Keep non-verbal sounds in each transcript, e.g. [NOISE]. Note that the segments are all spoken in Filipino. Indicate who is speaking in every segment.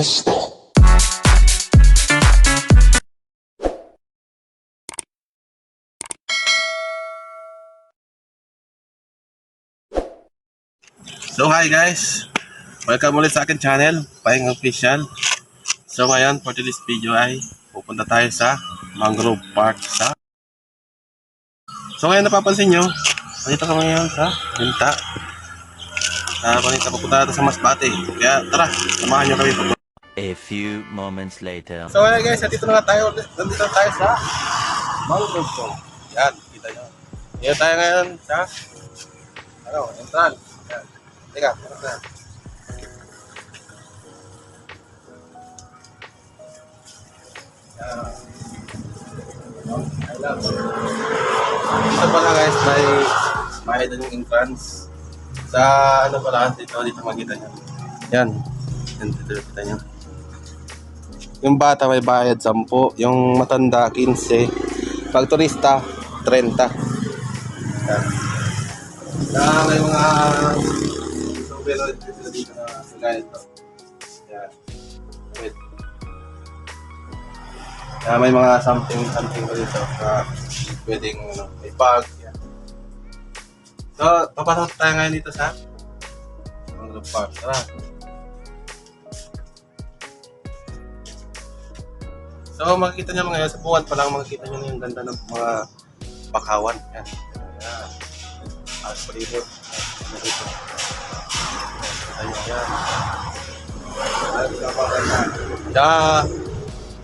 Speaker 1: esto.
Speaker 2: So hi guys, welcome ulit sa akin channel, Paing Official. So ngayon, for today's video ay pupunta tayo sa Mangrove Park sa So ngayon napapansin nyo, nandito kami ngayon sa Binta. Uh, panita pupunta natin sa Masbate. Kaya tara, samahan nyo kami.
Speaker 3: A few moments later.
Speaker 2: So ngayon guys, nandito na nga tayo, nandito na tayo sa Mangrove Park. Yan, kita nyo. Dito tayo ngayon sa ano, entrance. Yan. Teka, entrance. Ito pala guys, may may yung entrance. Sa ano pala, dito, dito makita nyo. Yan. Yan, dito makita nyo. Yung bata may bayad 10, yung matanda 15. Pag turista, 30. Yan. Kaya may mga souvenir dito na gaya ito. Yan. May mga something something pa dito na pwedeng ano, may bag. Yan. So, papasok tayo ngayon dito sa Mangrove Park. Tara. So, makikita nyo ngayon, sa buwan pa lang makikita nyo na yung ganda ng mga bakawan. Yan. Yan. Alas palibot. Yan. Makikita nyo. Yan. Tsaka,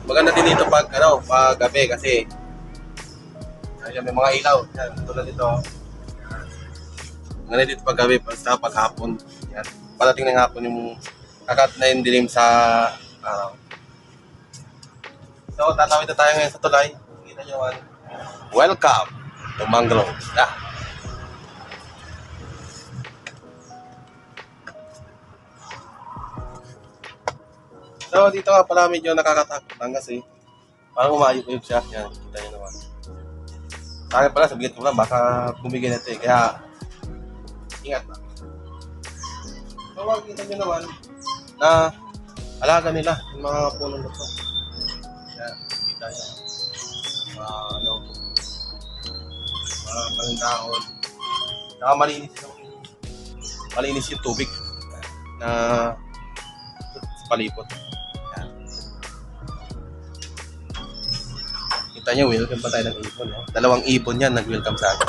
Speaker 2: maganda din dito pag, ano, pag gabi kasi Ayan, may mga ilaw. Yan, tulad dito. Yan. Maganda dito pag gabi, basta pag hapon. Yan. Padating ng hapon yung kakat na yung dilim sa araw. So, tatawid na tayo ngayon sa tulay. Kita nyo man. Welcome to Mangrove. Yeah. So, dito nga pala medyo nakakatakot lang kasi parang umayog-uyog siya. Yan, kita nyo naman. Sa pala, sabihin ko lang, baka bumigay na ito eh. Kaya, ingat na. So, makikita nyo naman na alaga nila yung mga punong to. Yan, kita nyo. Mga ano, mga palindahon. Saka malinis yung, malinis yung tubig na sa palipot. Kita nyo, welcome pa tayo ng ibon. No? Dalawang ibon yan nag-welcome sa akin.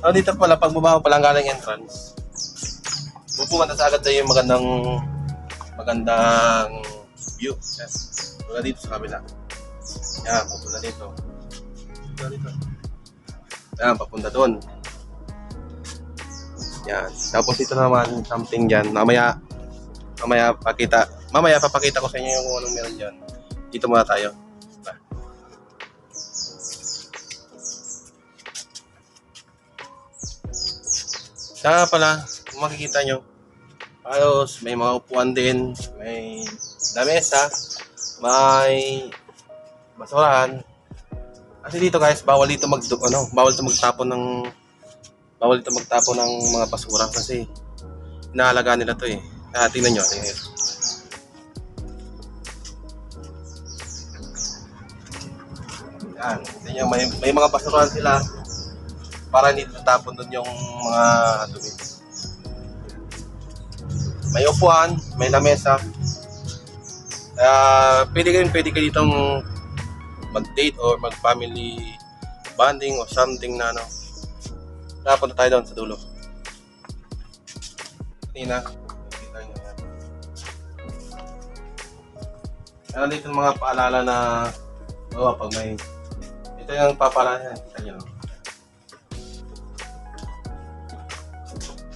Speaker 2: So, dito pala, pag bumaba pa lang galing entrance, pupunta sa agad tayo yung magandang magandang view. Yan. Tulad dito sa kabila. Yan, papunta dito. Papunta dito. Yan, papunta doon. Yan. Tapos ito naman, something dyan. Mamaya, mamaya pakita, mamaya papakita ko sa inyo yung anong meron dyan. Dito muna tayo. Saka pala, kung makikita nyo, halos may mga upuan din, may lamesa, may basurahan. Kasi dito guys, bawal dito mag ano, bawal dito magtapon ng bawal dito magtapon ng mga basura kasi inaalagaan nila to eh. Ah, tingnan nyo, tingnan nyo. Yan, tingnan may, may mga basurahan sila para hindi tatapon doon yung mga dumi. May upuan, may lamesa. Kaya pwede kayo, pwede kayo ditong mag-date or mag-family bonding or something na ano. Napunta tayo doon sa dulo. Kanina. Ano dito mga paalala na oh, pag may ito yung papaalala yan, kita nyo.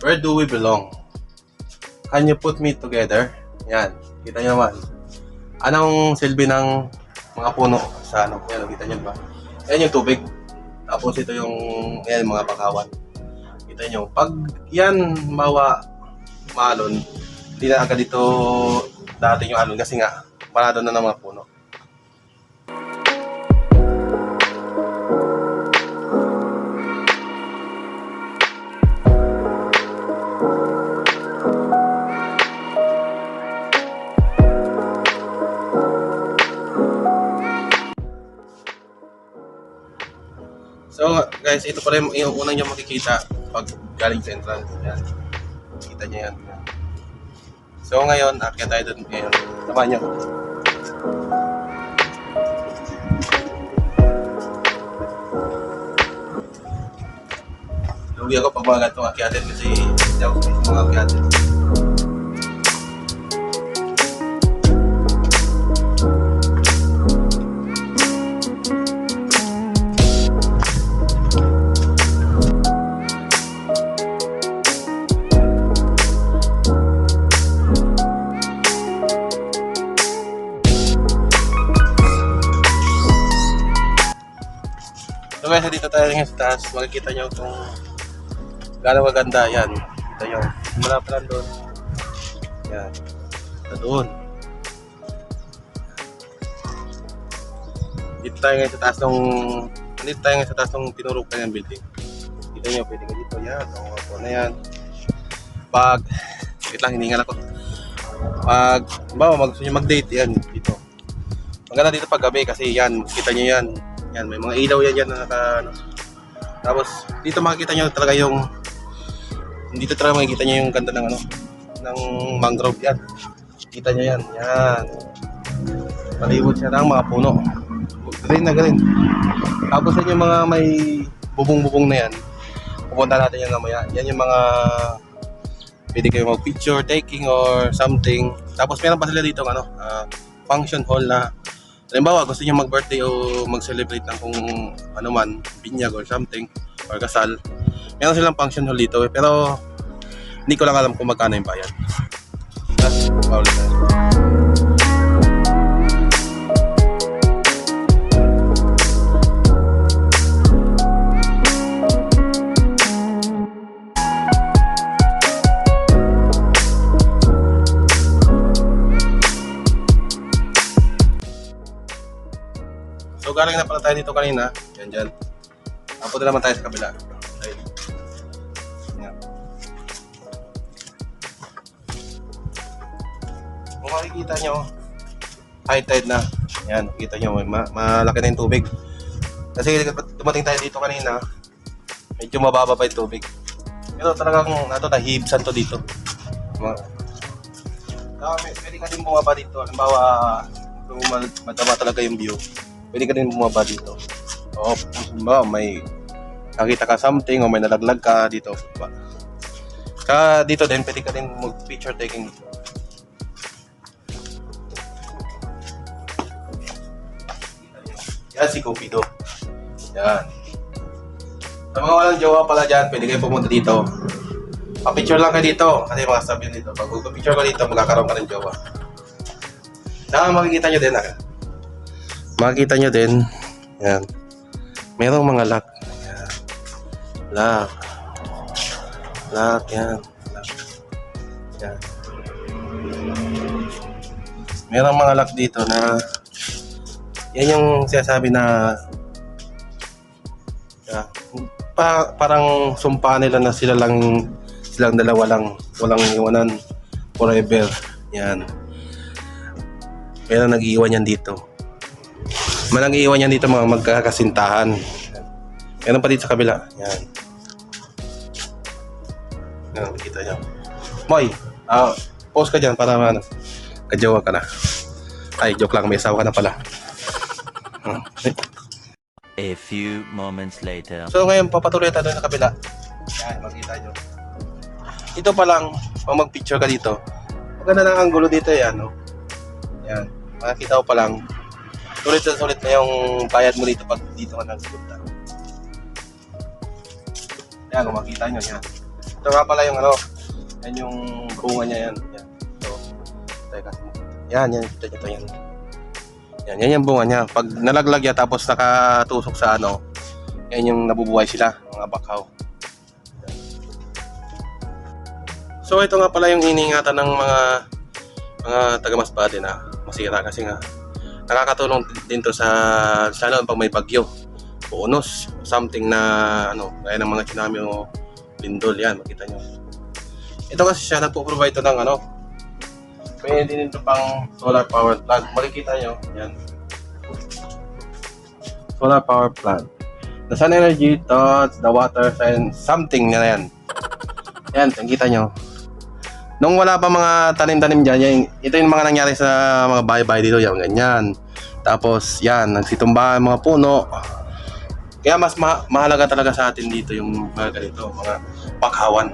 Speaker 2: Where do we belong? Can you put me together? Yan, kita nyo naman. Anong silbi ng mga puno sa ano? Yan, kita nyo ba? Yan yung tubig. Tapos ito yung, yan, mga bakawan. Kita nyo. Pag yan mawa, maalon, hindi na agad dito dati yung alon kasi nga, parado na ng mga puno. Guys, ito pala yung, yung unang nyo makikita pag galing sa entrance. Yan. Kita nyo yan. So ngayon, akyat tayo doon ngayon. Samahan nyo. Lugi ako pag mga ganitong akyatin kasi hindi ako mga akyatin. So guys, dito tayo ngayon sa taas. Makikita nyo kung gaano kaganda. Yan. Kita nyo. Mula pa lang doon. Yan. Ito doon. Dito tayo ngayon sa taas ng dito tayo ngayon sa taas ng tinurukan ng building. Kita nyo, pwede ka dito. Yan. Ang ako na yan. Pag, wait lang, hiningal ako. Pag, bawa, mag, mag-date, yan, dito. Maganda dito pag gabi kasi yan, kita nyo yan. Yan, may mga ilaw yan yan na naka, ano. Tapos, dito makikita nyo talaga yung, dito talaga makikita nyo yung ganda ng ano, ng mangrove yan. Kita nyo yan, yan. Palibot siya ng mga puno. Green na green. Tapos yan yung mga may bubong-bubong na yan. Pupunta natin yan mamaya. Yan yung mga pwede kayo mag-picture taking or something. Tapos meron pa sila dito ano, ah, function hall na Halimbawa, gusto niyo mag-birthday o mag-celebrate ng kung ano man, binyag or something, or kasal. Meron silang function hall dito, eh, pero hindi ko lang alam kung magkano yung bayad. Tapos, paulit dito kanina. Yan dyan. Tapunta naman tayo sa kabila. Ayun. Yan. Kung makikita nyo, high tide na. Yan, kita nyo, ma- malaki na yung tubig. Kasi dumating tayo dito kanina, medyo mababa pa yung tubig. Pero talagang, nato, nahibsan to dito. Saka may- pwede ka din bumaba dito. Halimbawa, kung ma- madama talaga yung view, pwede ka din bumaba dito. O, halimbawa, may nakita ka something o may nalaglag ka dito. Ba? Saka dito din, pwede ka din mag-picture taking dito. Yan si Cupido. Yan. Sa mga walang jowa pala dyan, pwede kayo pumunta dito. Pa-picture lang kayo dito. Kasi mga sabi dito, pag picture ka dito, magkakaroon ka ng jowa. Saka makikita nyo din, ah. Makikita nyo din, yan. Merong mga lock. Lock. Lock, yan. Lock. Yan. Merong mga lock dito na yan yung sinasabi na yeah, pa, parang sumpa nila na sila lang silang dalawa lang walang iwanan forever yan pero nag-iwan yan dito may nag-iwan yan dito mga magkakasintahan meron pa dito sa kabila yan yan kita nyo Moy ah, post ka dyan para ano kajawa ka na ay joke lang may asawa ka na pala Hmm.
Speaker 3: A few moments later.
Speaker 2: So ngayon papatuloy tayo sa kabila. Yan, makita nyo. Ito pa lang, pag mag-picture ka dito, maganda na ang gulo dito yan, no? Yan, makikita ko pa lang. Sulit na sulit na yung bayad mo dito pag dito ka nagpunta. Yan, kung makita nyo, yan. Ito nga pala yung ano, yan yung bunga niya yan. Yan, ito. Teka, yan, yan, kita nyo to yan. Yan, yan yung bunga niya. Pag nalaglag yan tapos nakatusok sa ano, yan yung nabubuhay sila, mga bakaw. So ito nga pala yung iningatan ng mga mga taga-masbate na masira kasi nga nakakatulong din to sa sana pag may bagyo unos something na ano gaya ng mga tsunami o lindol yan makita nyo ito kasi siya nagpo-provide to ng ano may din ito pang solar power plant makikita nyo yan solar power plant The sun energy, thoughts, the water, and something na yan. Yan, kita nyo. Nung wala pa mga tanim-tanim dyan, yan, ito yung mga nangyari sa mga bahay-bahay dito, yan, ganyan. Tapos, yan, nagsitumba ang mga puno. Kaya mas ma- mahalaga talaga sa atin dito yung mga ganito, mga pakhawan.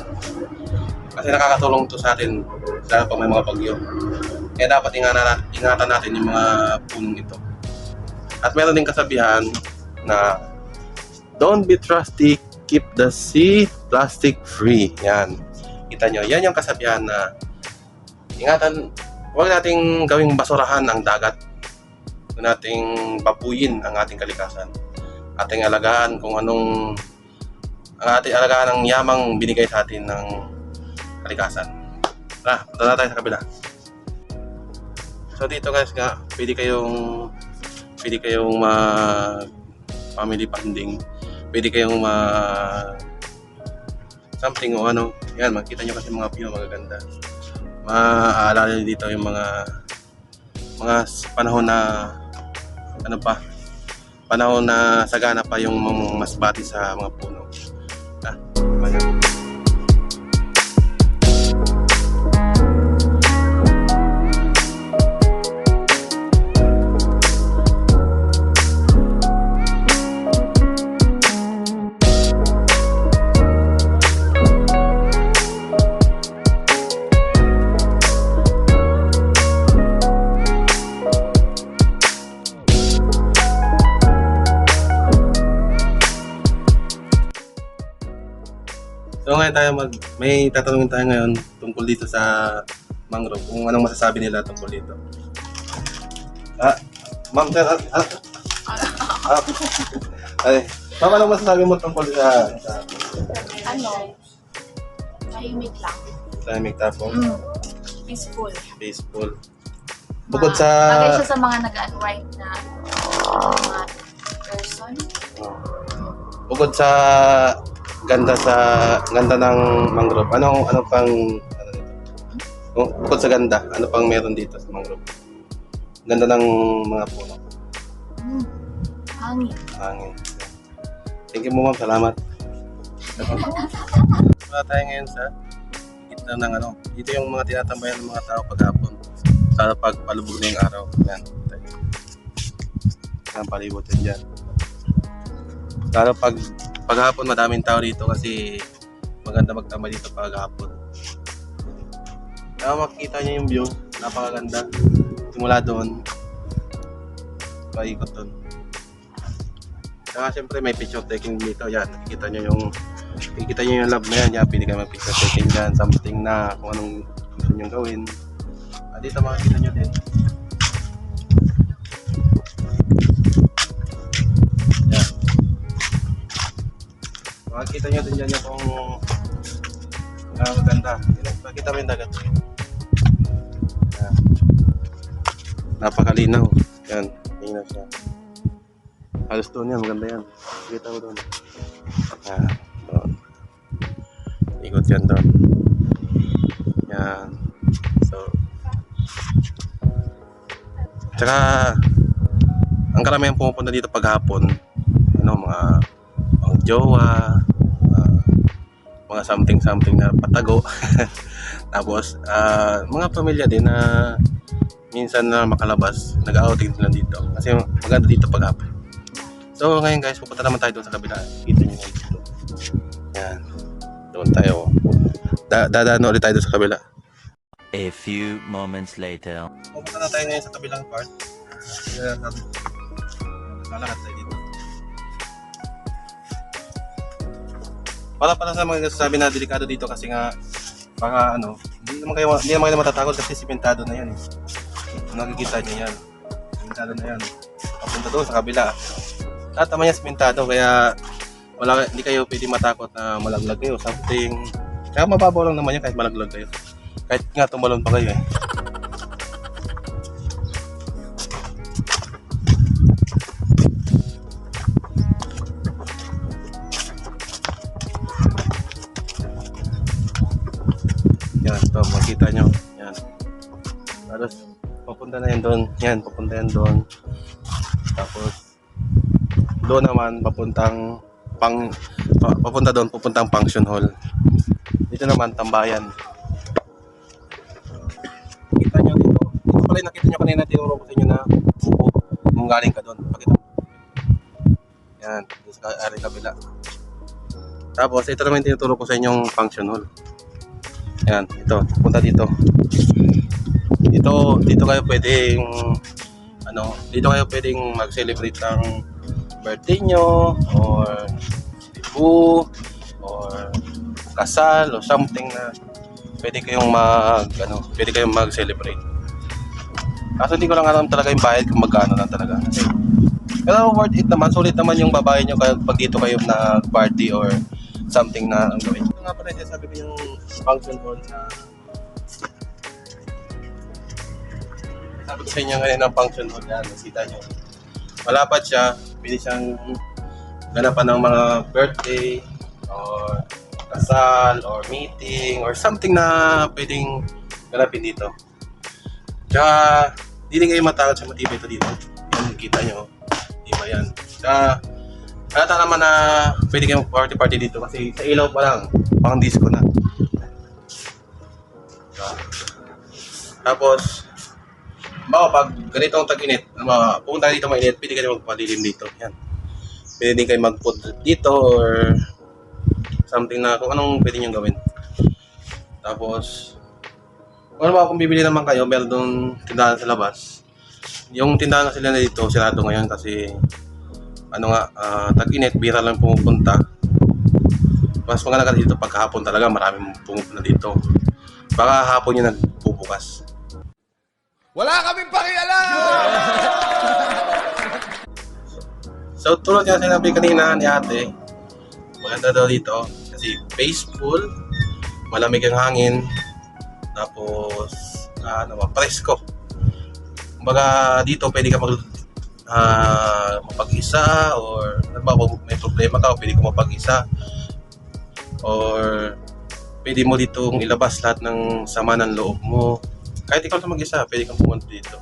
Speaker 2: Kasi nakakatulong to sa atin sa pag may mga bagyo. Kaya dapat ingatan, ingatan natin yung mga punong ito. At meron din kasabihan na don't be trusty, keep the sea plastic free. Yan. Kita nyo, yan yung kasabihan na ingatan, huwag nating gawing basurahan ang dagat. Huwag nating babuyin ang ating kalikasan. Ating alagaan kung anong ang ating alagaan ang yamang binigay sa atin ng kalikasan. Tara, punta na tayo sa kabila. So dito guys nga, pwede kayong pwede kayong mag family bonding. Pwede kayong mag something o ano. Yan, makita nyo kasi mga view magaganda. Maaalala nyo dito yung mga mga panahon na ano pa panahon na sagana pa yung mga masbati sa mga puno. Ah, ayan. So ngayon tayo mag may tatanungin tayo ngayon tungkol dito sa mangrove kung anong masasabi nila tungkol dito. Ah, ma'am sir, ah, ah, ah, [LAUGHS] ay, ma'am, anong masasabi mo tungkol sa, sa
Speaker 1: ano, tahimik lang.
Speaker 2: Islamic tapos
Speaker 1: Mm. Peaceful.
Speaker 2: baseball? Bukod
Speaker 1: Ma-
Speaker 2: sa
Speaker 1: Bagay siya sa mga nag-unwind na mga person.
Speaker 2: bukod sa ganda sa ganda ng mangrove, anong ano pang ano dito? Bu- Bukod sa ganda, ano pang meron dito sa mangrove? Ganda ng mga puno.
Speaker 1: Mm. Hangin.
Speaker 2: hangin. Thank you mo ma'am, salamat. Wala tayo ngayon sa gitna ng ano, dito yung mga tinatambayan ng mga tao paghapon. Sa pagpalubog na yung araw. Yan. tayo. Yan, palibutin dyan. Lalo pag paghapon madaming tao dito kasi maganda magtambay dito paghapon. Kaya makikita niyo yung view, napakaganda. Simula doon, paikot doon. Saka syempre may picture taking dito. Yan, nakikita nyo yung nakikita nyo yung lab na yan. Yan, pwede kayo mag picture taking dyan. Something na kung anong gusto nyo gawin. At dito makikita nyo din. Makikita nyo din dyan kung uh, maganda. Yan, Makikita mo yung dagat. Yan. Napakalinaw. Yan, tingnan siya. Halos doon yan, maganda yan. Kita ko doon. Ah, doon. Ikot yan doon. Yan. So, tsaka, ang karamihan pumupunta dito paghapon, ano, mga, mga jowa, ah, mga something-something na patago. [LAUGHS] Tapos, ah, mga pamilya din na minsan na makalabas, nag-outing sila dito. Kasi maganda dito paghapon. So ngayon guys, pupunta naman tayo doon sa kabila. Kita nyo guys dito. Yan. Doon tayo. Da dadaan ulit tayo doon sa kabila.
Speaker 3: A few moments later.
Speaker 2: Pupunta na tayo ngayon sa kabilang part. Lalakad tayo dito. Para para sa mga sabi na delikado dito kasi nga baka ano, hindi naman kayo hindi naman kayo matatakot kasi simentado na yan eh. Nakikita niyo yan. Simentado na yan. Papunta doon sa kabila. Lahat naman yan simentado kaya wala hindi kayo pwede matakot na malaglag kayo something. Kaya mababaw lang naman yan kahit malaglag kayo. Kahit nga tumalon pa kayo eh. Yan, ito, makita nyo. Yan. Tapos, papunta na yan doon. Yan, papunta yan doon. Tapos, doon naman papuntang pang pa- papunta doon pupuntang function hall. Dito naman tambayan. Kita nyo dito. Dito pala nakita nyo kanina tinuro ko sa inyo na buko. Kung galing ka doon. Pakita. Yan. Dito sa ari kabila. Tapos ito naman tinuturo ko sa inyong function hall. Yan. Ito. Punta dito. Dito, dito kayo pwedeng ano, dito kayo pwedeng mag-celebrate ng birthday nyo or debut or kasal o something na pwede kayong mag ano, pwede kayong mag-celebrate. Kaso hindi ko lang alam talaga yung bayad kung magkano lang talaga. Pero worth it naman, sulit naman yung babae nyo pag dito kayo na party or something na ang gawin. Ito nga pala sabi ko yung function hall na sabi ko sa inyo ngayon ang function hall yan, nakita nyo. Malapad siya, pwede siyang ganapan ng mga birthday or kasal or meeting or something na pwedeng ganapin dito. Tsaka, hindi kayo matakot sa matibay ito dito. Yan, kita nyo. Di yan? Tsaka, halata naman na pwede kayong party-party dito kasi sa ilaw pa lang, pang disco na. Tapos, Bawa, pag ganitong tag-init, mga, pumunta dito mainit, pwede kayo magpalilim dito. Yan. Pwede din kayo mag-put dito or something na kung anong pwede nyo gawin. Tapos, kung ano ba kung bibili naman kayo, meron doon tindahan sa labas. Yung tindahan na sila na dito, sirado ngayon kasi ano nga, ah, tag-init, bira lang pumupunta. Mas maganda dito pagkahapon talaga, maraming pumupunta dito. Baka hapon yung nagbubukas.
Speaker 4: Wala kaming pakialam! [LAUGHS]
Speaker 2: So, tulad nga sinabi kanina ni ate, maganda daw dito kasi peaceful, malamig ang hangin, tapos, ah, ano presko. Kumbaga, dito pwede ka mag, ah, mapag-isa or kung may problema ka, pwede ka mapag-isa or pwede mo ditong ilabas lahat ng sama ng loob mo. Kahit ikaw lang mag-isa, pwede kang pumunta dito.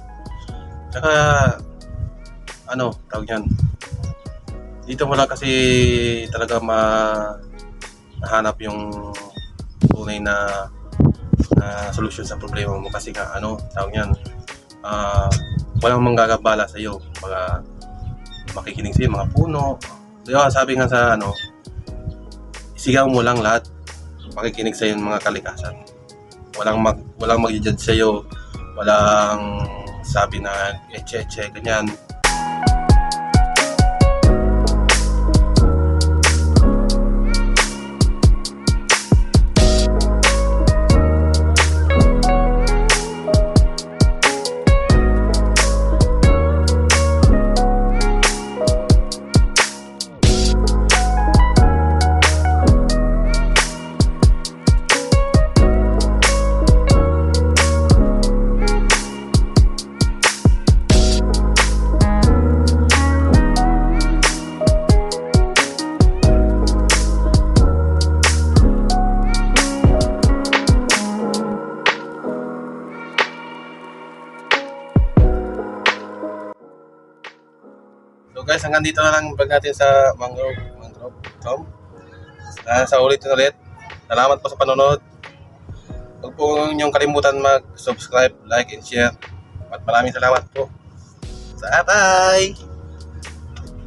Speaker 2: Tsaka, ano, tawag yan, dito mo lang kasi talaga ma nahanap yung tunay na na solusyon sa problema mo kasi nga ano tawag niyan ah walang manggagabala sa iyo mga makikinig sa mga puno. Kaya sabi nga sa ano isigaw mo lang lahat makikinig sa yung mga kalikasan. Walang mag walang mag-judge sa iyo walang sabi na eche eche ganyan So guys, hanggang dito na lang ang vlog natin sa Mangrove, Mangrove Tom. Uh, sa ulit ulit. Salamat po sa panonood. Huwag po niyong kalimutan mag-subscribe, like, and share. At maraming salamat po. Sa bye!